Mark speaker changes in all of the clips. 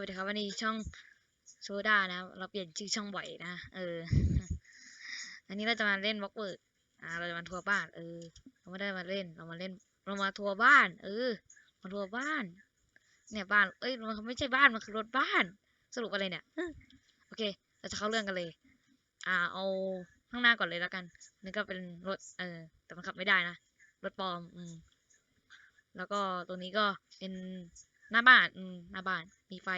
Speaker 1: วัสดีครับวันนี้ช่องโซดานะเราเปลี่ยนชื่อช่องบ่อยนะเออ อันนี้เราจะมาเล่นบล็อกเวิร์กอ่าเราจะมาทัวร์บ้าน เออ เราไม่ได้มาเล่นเรามาเล่น เรามาทัวร์บ้าน เออ มาทัวร์บ้าน เนี่ยบ้าน เอ้ยมันไม่ใช่บ้านมันคือรถบ้าน สรุปอะไรเนี่ยโอเค เราจะเข้าเรื่องกันเลย อ่าเอาข้างหน้าก่อนเลยแล้วกันนี่ก็เป็นรถ เออ แต่มันขับไม่ได้นะรถปลอม อืมแล้วก็ตัวนี้ก็เป็น หน้าบ้าน อืมหน้าบ้าน มีไฟ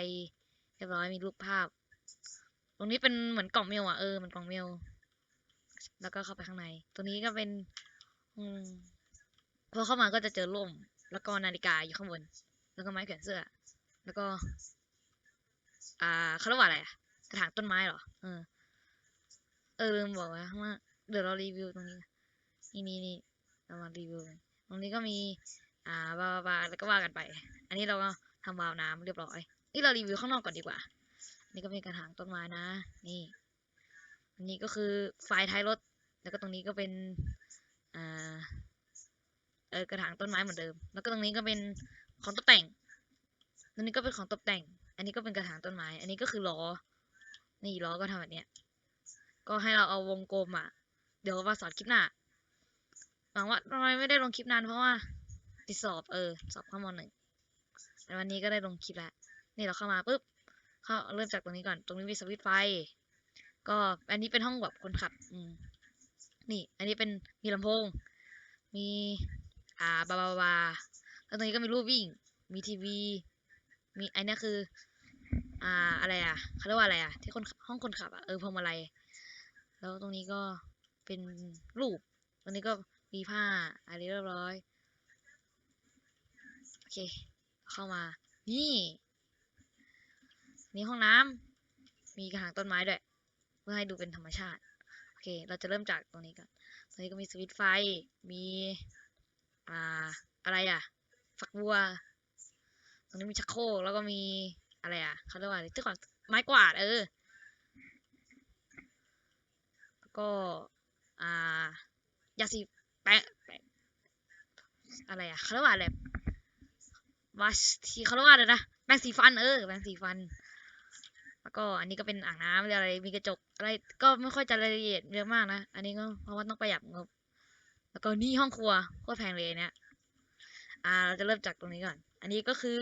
Speaker 1: เรียบร้อย มีรูปภาพ ตรงนี้เป็นเหมือนกล่องเมลอะ เออ มันกล่องเมล แล้วก็เข้าไปข้างใน ตัวนี้ก็เป็น อืม พอเข้ามาก็จะเจอร่ม แล้วก็นาฬิกาอยู่ข้างบน แล้วก็ไม้แขวนเสื้อ แล้วก็ อ่าเขาเรียกว่าอะไรอะกระถางต้นไม้เหรอ เออ เออลืมบอกนะว่าเดี๋ยวเรารีวิวตรงนี้ นี่นี่นี่เรามารีวิว ตรงนี้ก็มี อ่าบาบาบาแล้วก็ว่ากันไป อันนี้เราก็ทำวาล์วน้ำเรียบร้อย นี่เรารีวิวข้างนอกก่อนดีกว่า นี่ก็เป็นกระถางต้นไม้นะ นี่ อันนี้ก็คือไฟท้ายรถ แล้วก็ตรงนี้ก็เป็นอ่าเออกระถางต้นไม้เหมือนเดิม แล้วก็ตรงนี้ก็เป็นของตกแต่ง ตรงนี้ก็เป็นของตกแต่ง อันนี้ก็เป็นกระถางต้นไม้ อันนี้ก็คือล้อ นี่ล้อก็ทำแบบเนี้ย ก็ให้เราเอาวงกลมอะ เดี๋ยวมาสอนคลิปหน้าหวังว่าทำไมไม่ได้ลงคลิปนานเพราะว่า ติดสอบเออ สอบเข้ามหนึ่งแต่วันนี้ก็ได้ลงคลิปแล้ว นี่เราเข้ามาปุ๊บเข้าเริ่มจากตรงนี้ก่อน ตรงนี้มีสวิตไฟ ก็อันนี้เป็นห้องแบบคนขับ อืมนี่ อันนี้เป็นมีลำโพง มี อ่าบาบาบาแล้วตรงนี้ก็มีรูปวิ่ง มีทีวี มีอันนี้คือ อ่าอะไรอะเขาเรียกว่าอะไรอะ ที่คนห้องคนขับอะเออพวงมาลัยแล้วตรงนี้ก็เป็นรูป ตรงนี้ก็มีผ้าอะไรเรียบร้อย อเค เข้ามา นี่ นี่ห้องน้ำมีกระถางต้นไม้ด้วย เพื่อให้ดูเป็นธรรมชาติ โอเค เราจะเริ่มจากตรงนี้ก่อน ตรงนี้ก็มีสวิตไฟ มี อ่า อะไรอะ ฝักบัว ตรงนี้มีชักโครกแล้วก็มีอะไรอะเขาเรียกว่าอะไรที่ก่อนไม้กวาด เออ แล้วก็ อ่า ยาสีแปะแปะอะไรอะเขาเรียกว่าอะไร วาทีเขาเรียกว่าอะไรนะแปรงสีฟันเออแปรงสีฟัน แล้วก็อันนี้ก็เป็นอ่างน้ำอะไรมีกระจกอะไรก็ไม่ค่อยจะรายละเอียดเยอะมากนะอันนี้ก็เพราะว่าต้องประหยัดงบแล้วก็นี่ห้องครัวโคตรแพงเลยเนี่ยอ่า เราจะเริ่มจากตรงนี้ก่อน อันนี้ก็คือ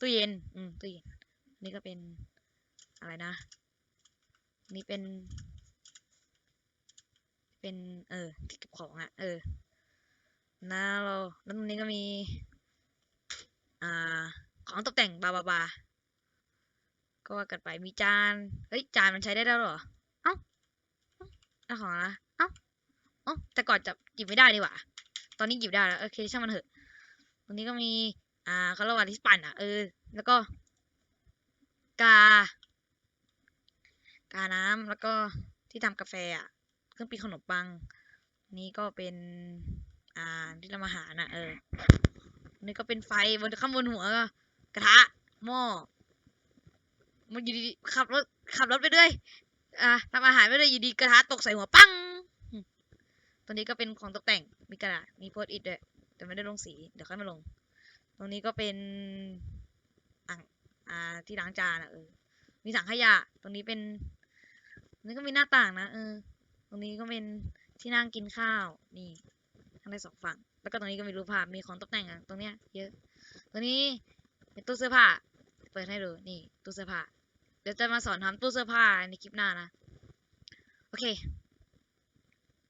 Speaker 1: ตู้เย็น อืมตู้เย็นนนี้ก็เป็นอะไรนะ นี่เป็น เป็น เออที่เก็บของอะ่ะ เออนะเราแล้วตรงนี้ก็มี อ่า ของตกแต่งบาบาบาก็ว่ากันไปมีจานเฮ้ยจานมันใช้ได้แล้วเหรอ เอ้าเอ้าของนะเอ้าเอ้าแต่ก่อนจับหยิบไม่ได้ดีกว่าตอนนี้หยิบได้แล้วโอเคช่างมันเถอะตรงนี้ก็มี อ่าเขาเรียกว่าที่ปั่นอะเออ แล้วก็ กา กาน้ำแล้วก็ที่ทำกาแฟอะเครื่องปีขนมปัง นี่ก็เป็น อ่าที่ทำอาหารอะเออ นี่ก็เป็นไฟบนข้างบนหัวกระทะหม้อมันอยู่ดีขับรถขับรถไปด้วยอ่าทำอาหารไปด้วยอยู่ดีกระทะตกใส่หัวปังตัวนี้ก็เป็นของตกแต่งมีกระดาษมีโพสต์อิทด้วยแต่ไม่ได้ลงสีเดี๋ยวค่อยมาลง ตรงนี้ก็เป็นอ่างอ่าที่ล้างจานอะเออมีถังขยะ ตรงนี้เป็นนี้ก็มีหน้าต่างนะเออ ตรงนี้ก็เป็นที่นั่งกินข้าว นี่ทั้งได้สองฝั่ง แล้วก็ตรงนี้ก็มีรูปภาพมีของตกแต่งอะตรงเนี้ยเยอะตัวนี้เป็นตู้เสื้อผ้า เปิดให้ดู นี่ตู้เสื้อผ้า เดี๋ยวจะมาสอนทำตู้เสื้อผ้าในคลิปหน้านะ โอเค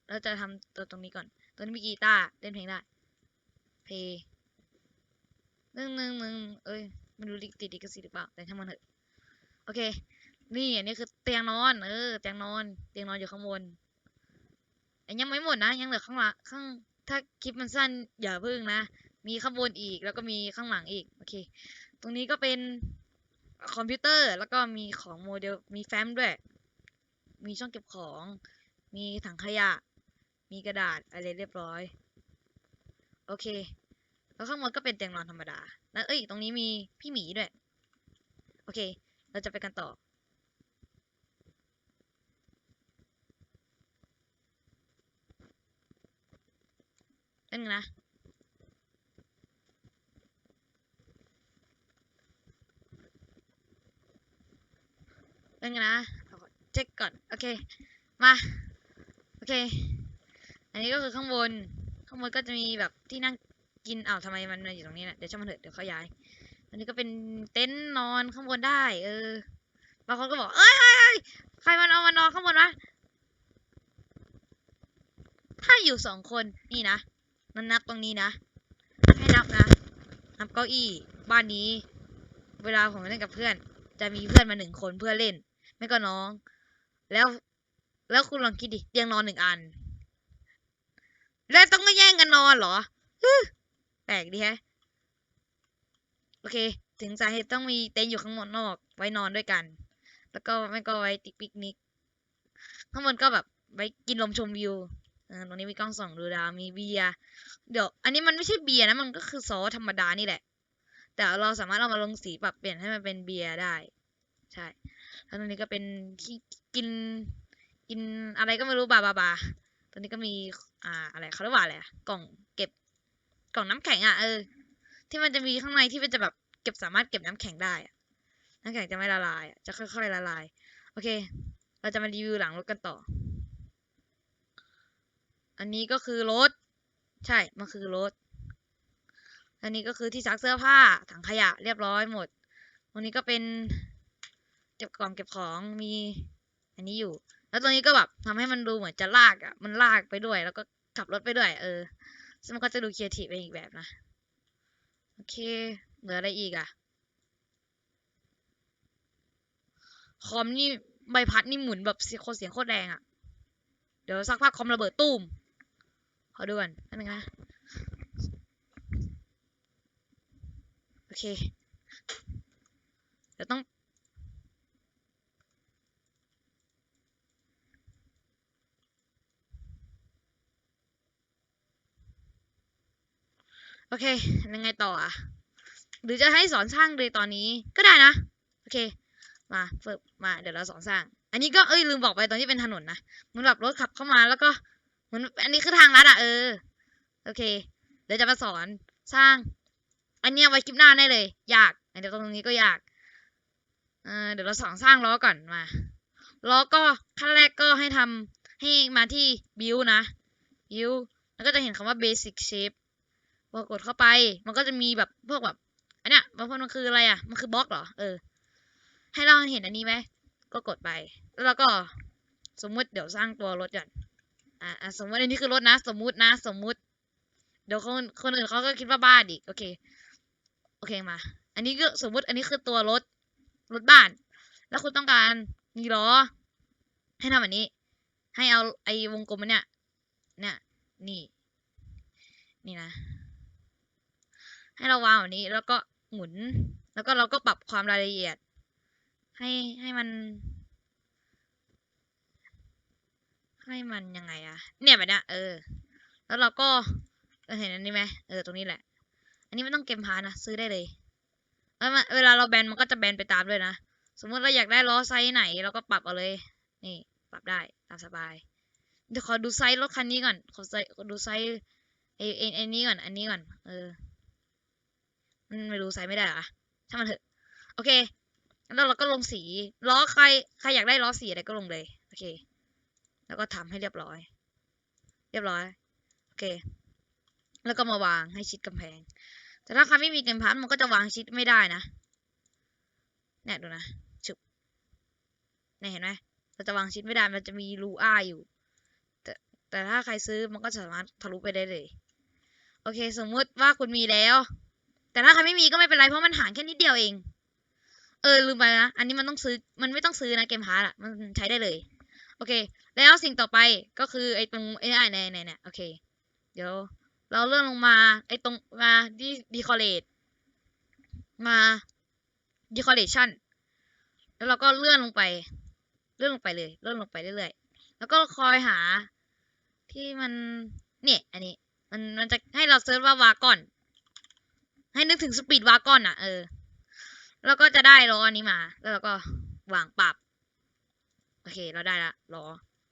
Speaker 1: เราจะทำตัวตรงนี้ก่อน ตัวนี้มีกีตาร์เล่นเพลงได้ เพลงหนึ่งหนึ่งหนึ่งเอ้ยไม่รู้ลิติดดิกสิหรือเปล่า แต่ช่ามันเถอะ โอเค นี่อันนี้คือเตียงนอน เออ เตียงนอน เตียงนอนอยู่ข้างบนอันยังไม่หมดนะ ยังเหลือข้างหลังข้าง ถ้าคลิปมันสั้นอย่าพึ่งนะ มีข้างบนอีกแล้วก็มีข้างหลังอีก โอเค ตรงนี้ก็เป็นคอมพิวเตอร์แล้วก็มีของโมเดล มีแฟ้มด้วย มีช่องเก็บของ มีถังขยะ มีกระดาษอะไรเรียบร้อย โอเค แล้วข้างบนก็เป็นเตียงนอนธรรมดา แล้วเอ้ย ตรงนี้มีพี่หมีด้วย โอเค เราจะไปกันต่อ นงนะเป็นไงนะเอาก่อเช็คก่อน โอเค มา โอเค อันนี้ก็คือข้างบน ข้างบนก็จะมีแบบที่นั่งกินอ้าวทำไมมันมาอยู่ตรงนี้นะเดี๋ยวช่างมันเถอะเดี๋ยวเขาย้าย อันนี้ก็เป็นเต็นท์นอนข้างบนได้ เออบางคนก็บอก เอ้ยเอ้ยเอ้ยใครมันเอามานอนข้างบนวะถ้าอยู่สองคนนี่นะ นับนับตรงนี้นะ ให้นับนะ นับเก้าอี้ บ้านนี้ เวลาผมเล่นกับเพื่อน จะมีเพื่อนมาหนึ่งคนเพื่อเล่น ไม่ก็น้อง แล้ว แล้วคุณลองคิดดิเตียงนอนหนึ่งอัน แล้วต้องก็แย่งกันนอนเหรอแปลกดีแฮะ โอเค ถึงสาเหตุต้องมีเต็นท์อยู่ข้างบนนอก ไว้นอนด้วยกัน แล้วก็ไม่ก็ไว้ติ๊กปิกนิก ข้างบนก็แบบไว้กินลมชมวิว ออตรงนี้มีกล้องส่องดูดาวมีเบียร์เดี๋ยว อันนี้มันไม่ใช่เบียร์นะมันก็คือซอสธรรมดานี่แหละ แต่เราสามารถเอามาลงสีปรับเปลี่ยนให้มันเป็นเบียร์ได้ ใช่ แล้วตรงนี้ก็เป็นที่กินกินอะไรก็ไม่รู้บาบาบาตรงนี้ก็มีอ่าอะไรเขาเรียกว่าอะไรกล่องเก็บกล่องน้ำแข็งอะเออ ที่มันจะมีข้างในที่มันจะแบบเก็บสามารถเก็บน้ำแข็งได้น้ำแข็งจะไม่ละลายจะค่อยๆละลาย โอเค เราจะมารีวิวหลังรถกันต่อ อันนี้ก็คือรถ ใช่ มันคือรถ อันนี้ก็คือที่ซักเสื้อผ้า ถังขยะเรียบร้อยหมดตรงนี้ก็เป็นเก็บกล่องเก็บของ มี อันนี้อยู่ แล้วตรงนี้ก็แบบทำให้มันดูเหมือนจะลากอะ มันลากไปด้วย แล้วก็ขับรถไปด้วย เออซึ่งมันก็จะดูครีเอทีฟไปอีกแบบนะ โอเค เหลืออะไรอีกอะ คอมนี่ใบพัดนี่หมุนแบบโคตรเสียงโคตรแรงอะ เดี๋ยวสักพักคอมระเบิดตุ้ม อดูก่อนนั่นนึงนะโอเคเดี๋ยวต้อง โอเค ยังไงต่ออะ หรือจะให้สอนสร้างเลยตอนนี้ก็ได้นะ โอเค มาฝึกมา เดี๋ยวเราสอนสร้าง อันนี้ก็เอ้ยลืมบอกไปตอนที่เป็นถนนนะมันแบบรถขับเข้ามาแล้วก็ มือนอันนี้คือทางลัดอะเออ โอเค เดี๋ยวจะมาสอนสร้าง อันเนี้ยไว้คลิปหน้าได้เลย ยากอันเดี๋ยวตรงนี้ก็ยากเออเดี๋ยวเราสอนสร้างล้อก่อนมาล้อก็ขั้นแรกก็ให้ทำให้มาที่ build นะ build แล้วก็จะเห็นคำว่า basic shape พอกดเข้าไป มันก็จะมีแบบพวกแบบอันเนี้ยบางคนมันคืออะไรอะ มันคือบล็อกเหรอ เออ ให้เราเห็นอันนี้ไหม ก็กดไป แล้วเราก็สมมุติเดี๋ยวสร้างตัวรถก่อน อ่าสมมติอันนี้คือรถนะ สมมุตินะ สมมุติ เดี๋ยวคนคนอื่นเขาก็คิดว่าบ้านอีก โอเค โอเคมา อันนี้ก็สมมุติอันนี้คือตัวรถ รถบ้าน แล้วคุณต้องการมีล้อ ให้ทำแบบนี้ ให้เอาไอ้วงกลมอันเนี้ยเนี่ย นี่ นี่นะ ให้เราวางแบบนี้ แล้วก็หมุน แล้วก็เราก็ปรับความรายละเอียด ให้ให้มัน ให้มันยังไงอะเนี่ยแบบเนี้ยเออ แล้วเราก็เออเห็นอันนี้ไหมเออตรงนี้แหละ อันนี้ไม่ต้องเกมพานะซื้อได้เลยแล้วเวลาเราแบนมันก็จะแบนไปตามด้วยนะสมมติเราอยากได้ล้อไซส์ไหนเราก็ปรับเอาเลย นี่ ปรับได้ตามสบาย เดี๋ยวขอดูไซส์รถคันนี้ก่อน ขอไซส์ดูไซส์ไอ้ไอ้ไอ้นี้ก่อน อันนี้ก่อน เออ มันไม่รู้ไซส์ไม่ได้เหรอช่างมันเถอะ โอเค แล้วเราก็ลงสี ล้อใคร ใครอยากได้ล้อสีอะไรก็ลงเลย โอเค แล้วก็ทำให้เรียบร้อย เรียบร้อย โอเค แล้วก็มาวางให้ชิดกำแพง แต่ถ้าใครไม่มีเกมพัทมันก็จะวางชิดไม่ได้นะเนี่ยดูนะฉุบเนี่ยเห็นไหมเราจะวางชิดไม่ได้ มันจะมีรูอ้าอยู่ แต่แต่ถ้าใครซื้อมันก็สามารถทะลุไปได้เลย โอเค สมมุติว่าคุณมีแล้ว แต่ถ้าใครไม่มีก็ไม่เป็นไรเพราะมันห่างแค่นิดเดียวเอง เออลืมไปนะ อันนี้มันต้องซื้อ มันไม่ต้องซื้อนะเกมพาร์ตอะมันใช้ได้เลย อเค แล้วสิ่งต่อไปก็คือไอ้ตรงไอ้เนี่ยเนี่ยเนี่ยเนี่ยโอเค เดี๋ยว เราเลื่อนลงมา ไอ้ตรงมาดีดีคอเรตมาดีคอเรชันแล้วเราก็เลื่อนลงไป เลื่อนลงไปเลย เลื่อนลงไปเรื่อยๆ แล้วก็คอยหา ที่มันเนี่ยอันนี้ มันมันจะให้เราเซิร์ชว่าวากอน ให้นึกถึงสปีดวากอนอะ เออ แล้วก็จะได้ล้ออันนี้มา แล้วเราก็วางปรับ โอเค เราได้ละล้อ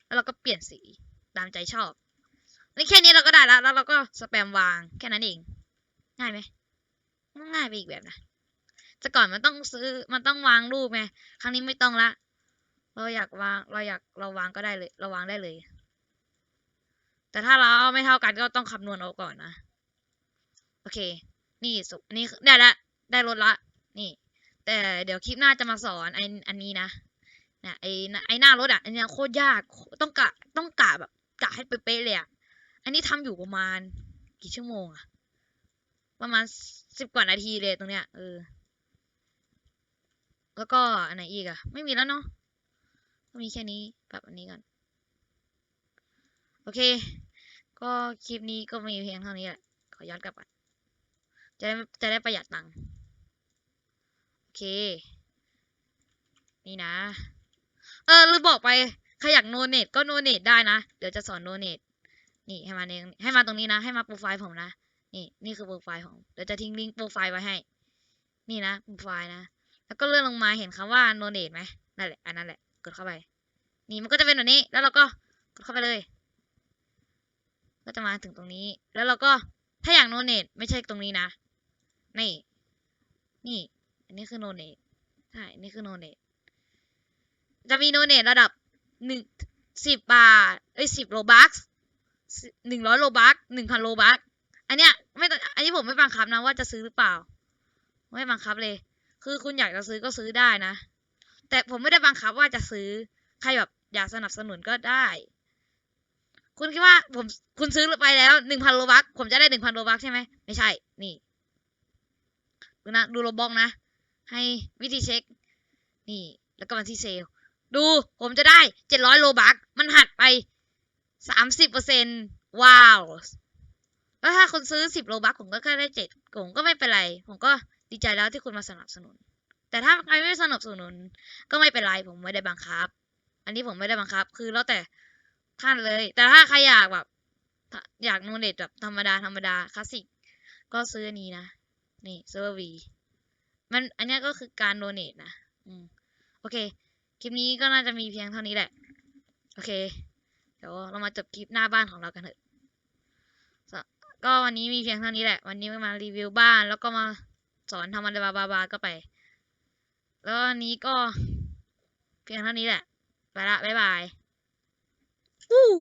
Speaker 1: แล้วเราก็เปลี่ยนสีตามใจชอบนี่แค่นี้เราก็ได้แล้วแล้วเราก็สแปมวางแค่นั้นเอง ง่ายไหมง่ายไปอีกแบบนะแต่ก่อนมันต้องซื้อมันต้องวางรูปไงครั้งนี้ไม่ต้องละ เราอยากวางเราอยากเราวางก็ได้เลย เราวางได้เลย แต่ถ้าเราไม่เท่ากันก็ต้องคำนวณเอาก่อนนะโอเค นี่สุนี่ได้ละ ได้รถละ นี่ แต่เดี๋ยวคลิปหน้าจะมาสอนไออันนี้นะ เนะไอไอหน้ารถอะอันเนี้ยโคตรยากต้องกะต้องกะแบบกะให้เป๊ะๆเลยอะอันนี้ทำอยู่ประมาณกี่ชั่วโมงอะประมาณสิบกว่านาทีเลยตรงเนี้ยเออแล้วก็อันไหนอีกอะ ไม่มีแล้วเนาะก็มีแค่นี้แบบอันนี้ก่อนโอเค ก็คลิปนี้ก็มีเพียงเท่านี้แหละขอย้อนกลับก่อนจะได้จะได้ประหยัดตังค์โอเค นี่นะ เออลืมบอกไปใครอยากโนเนตก็โนเนตได้นะ เดี๋ยวจะสอนโนเนตนี่ให้มาเองให้มาตรงนี้นะ ให้มาโปรไฟล์ผมนะ นี่นี่คือโปรไฟล์ของเดี๋ยวจะทิ้งลิงก์โปรไฟล์ไว้ให้ นี่นะโปรไฟล์นะ แล้วก็เลื่อนลงมาเห็นคำว่าโนเนตไหมนั่นแหละอันนั้นแหละ กดเข้าไป นี่มันก็จะเป็นแบบนี้ แล้วเราก็กดเข้าไปเลย ก็จะมาถึงตรงนี้ แล้วเราก็ถ้าอยากโนเนตไม่ใช่ตรงนี้นะ นี่ นี่ อันนี้คือโนเนตใช่นี่คือโนเนต จะมีโนเนตระดับหนึ่งสิบบาทเอ้ยสิบโลบัคหนึ่งร้อยโลบัคหนึ่งพันโลบัคอันเนี้ยไม่อันนี้ผมไม่บังคับนะว่าจะซื้อหรือเปล่า ไม่บังคับเลย คือคุณอยากจะซื้อก็ซื้อได้นะ แต่ผมไม่ได้บังคับว่าจะซื้อใครแบบอยากสนับสนุนก็ได้ คุณคิดว่าผมคุณซื้อไปแล้วหนึ่งพันโลบัคผมจะได้หนึ่งพันโลบัคใช่ไหมไม่ใช่ นี่ดูนะดูโลบอกนะ ให้วิธีเช็ค นี่ แล้วก็มาที่เซลล ดูผมจะได้เจ็ดร้อยโลบัคมันหักไปสามสิบเปอร์เซ็นว้าวแล้วถ้าคุณซื้อสิบโลบัคผมก็แค่ได้เจ็ดผมก็ไม่เป็นไร ผมก็ดีใจแล้วที่คุณมาสนับสนุน แต่ถ้าใครไม่สนับสนุน ก็ไม่เป็นไรผมไม่ได้บังคับ อันนี้ผมไม่ได้บังคับ คือแล้วแต่ท่านเลย แต่ถ้าใครอยากแบบ อยากโนเนตแบบธรรมดาธรรมดาคลาสสิกก็ซื้ออันนี้นะ นี่เซอร์วีมันอันนี้ก็คือการโดเนทนะ อืม โอเค คลิปนี้ก็น่าจะมีเพียงเท่านี้แหละ โอเค เดี๋ยวเรามาจบคลิปหน้าบ้านของเรากันเถอะ ก็วันนี้มีเพียงเท่านี้แหละ วันนี้มารีวิวบ้าน แล้วก็มาสอนทำอะไรบาบาบาก็ไป แล้ววันนี้ก็เพียงเท่านี้แหละ ไปละ บ๊ายบาย